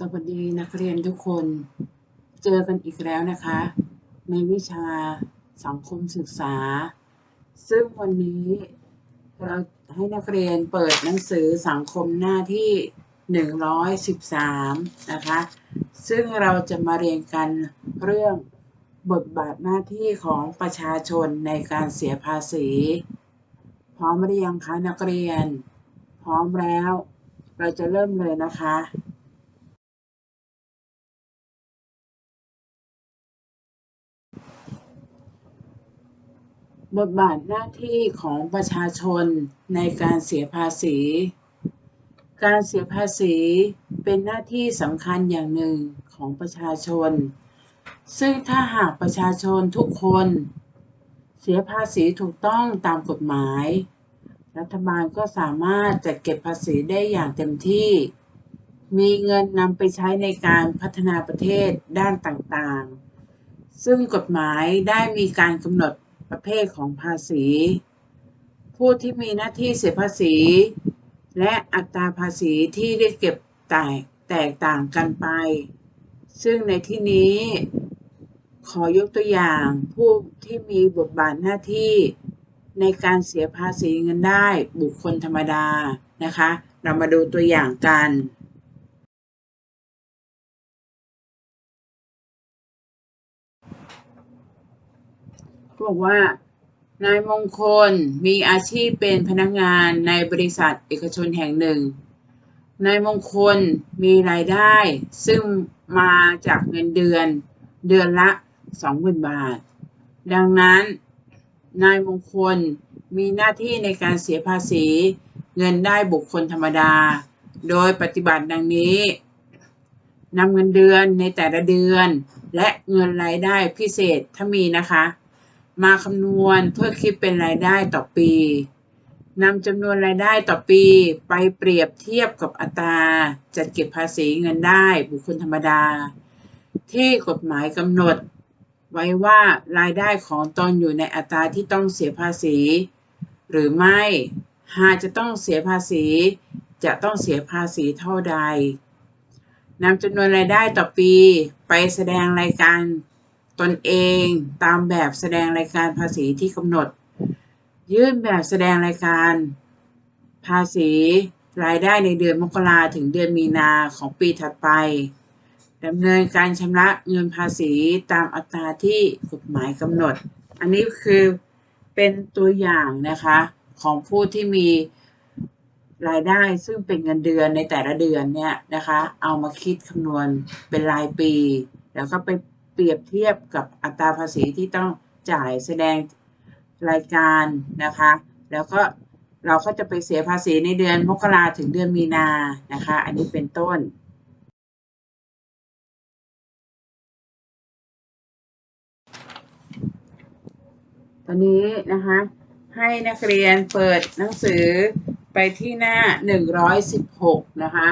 สวัสดีนักเรียนทุกคน เจอกันอีกแล้วนะคะ ในวิชาสังคมศึกษา ซึ่งวันนี้เราให้นักเรียนเปิดหนังสือสังคมหน้าที่ 113 นะคะ ซึ่งเราจะมาเรียนกันเรื่องบทบาทหน้าที่ของประชาชนในการเสียภาษี พร้อมหรือยังคะนักเรียน พร้อมแล้ว เราจะเริ่มเลยนะคะ บทบาทหน้าที่ของประชาชนในการเสียภาษี การเสียภาษีเป็นหน้าที่สำคัญอย่างหนึ่งของประชาชน ซึ่งถ้าหากประชาชนทุกคน เสียภาษีถูกต้องตามกฎหมาย รัฐบาลก็สามารถจัดเก็บภาษีได้อย่างเต็มที่ มีเงินนำไปใช้ในการพัฒนาประเทศด้านต่างๆ ซึ่งกฎหมายได้มีการกำหนด ประเภทของภาษี ผู้ที่มีหน้าที่เสียภาษี และอัตราภาษีที่ได้เก็บแตกแตกต่างกันไป ซึ่งในที่นี้ ขอยกตัวอย่างผู้ที่มีบทบาทหน้าที่ในการเสียภาษีเงินได้บุคคลธรรมดานะคะ เรามาดูตัวอย่างกัน บอกว่านายมงคลมีอาชีพเป็นพนักงานในบริษัทเอกชนแห่งหนึ่ง นายมงคลมีรายได้ ซึ่งมาจากเงินเดือน เดือนละ 20,000 บาท ดังนั้น นายมงคลมีหน้าที่ในการเสียภาษี เงินได้บุคคลธรรมดา โดยปฏิบัติดังนี้นำเงินเดือนในแต่ละเดือน และเงินรายได้พิเศษถ้ามีนะคะ มาคำนวณเพื่อคิดเป็นรายได้ต่อปีนำจำนวนรายได้ต่อปีไปเปรียบเทียบกับอัตราจัดเก็บภาษีเงินได้บุคคลธรรมดา ที่กฎหมายกำหนด ไว้ว่ารายได้ของตนอยู่ในอัตราที่ต้องเสียภาษี หรือไม่ หากจะต้องเสียภาษี จะต้องเสียภาษีเท่าใดนำจำนวนรายได้ต่อปีไปแสดงรายการ ตนเองตามแบบแสดงรายการภาษีที่กำหนด ยื่นแบบแสดงรายการภาษีรายได้ในเดือนมกราถึงเดือนมีนาของปีถัดไปดำเนินการชำระเงินภาษีตามอัตราที่กฎหมายกำหนด อันนี้คือเป็นตัวอย่างนะคะของผู้ที่มีรายได้ซึ่งเป็นเงินเดือนในแต่ละเดือนเนี่ยนะคะ เอามาคิดคำนวณเป็นรายปี แล้วก็ไป เปรียบเทียบกับอัตราภาษีที่ต้องจ่ายแสดงรายการนะคะ แล้วก็เราก็จะไปเสียภาษีในเดือนมกราถึงเดือนมีนานะคะ อันนี้เป็นต้น ตอนนี้นะคะ ให้นักเรียนเปิดหนังสือไปที่หน้า 116 นะคะ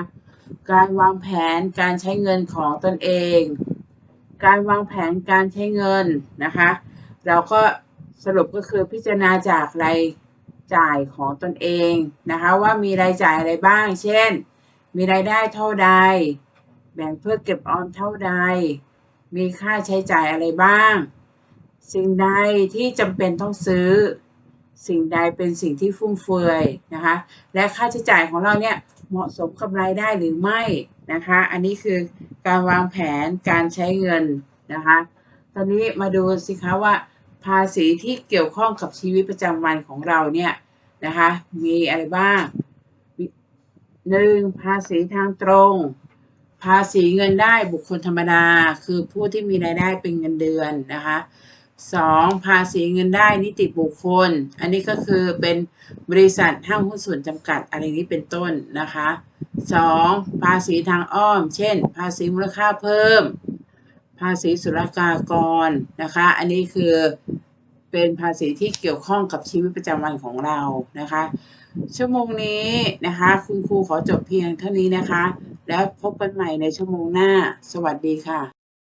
การวางแผนการใช้เงินของตนเอง การวางแผนการใช้เงินนะคะ เราก็สรุปก็คือพิจารณาจากรายจ่ายของตนเองนะคะ ว่ามีรายจ่ายอะไรบ้าง เช่น มีรายได้เท่าใด แบ่งเพื่อเก็บออมเท่าใด มีค่าใช้จ่ายอะไรบ้าง สิ่งใดที่จำเป็นต้องซื้อ สิ่งใดเป็นสิ่งที่ฟุ่มเฟือยนะคะ และค่าใช้จ่ายของเราเนี่ยเหมาะสมกับรายได้หรือไม่นะคะ อันนี้คือ การวางแผนการใช้เงินนะคะ ตอนนี้มาดูสิคะว่า ภาษีที่เกี่ยวข้องกับชีวิตประจำวันของเราเนี่ยนะคะ มีอะไรบ้างหนึ่งภาษีทางตรง ภาษีเงินได้บุคคลธรรมดา คือผู้ที่มีรายได้เป็นเงินเดือนนะคะ สองภาษีเงินได้นิติบุคคล อันนี้ก็คือเป็นบริษัทห้างหุ้นส่วนจำกัดอะไรนี้เป็นต้นนะคะสองภาษีทางอ้อม เช่น ภาษีมูลค่าเพิ่ม ภาษีศุลกากรนะคะ อันนี้คือเป็นภาษีที่เกี่ยวข้องกับชีวิตประจำวันของเรานะคะ ชั่วโมงนี้นะคะ คุณครูขอจบเพียงเท่านี้นะคะ แล้วพบกันใหม่ในชั่วโมงหน้า สวัสดีค่ะ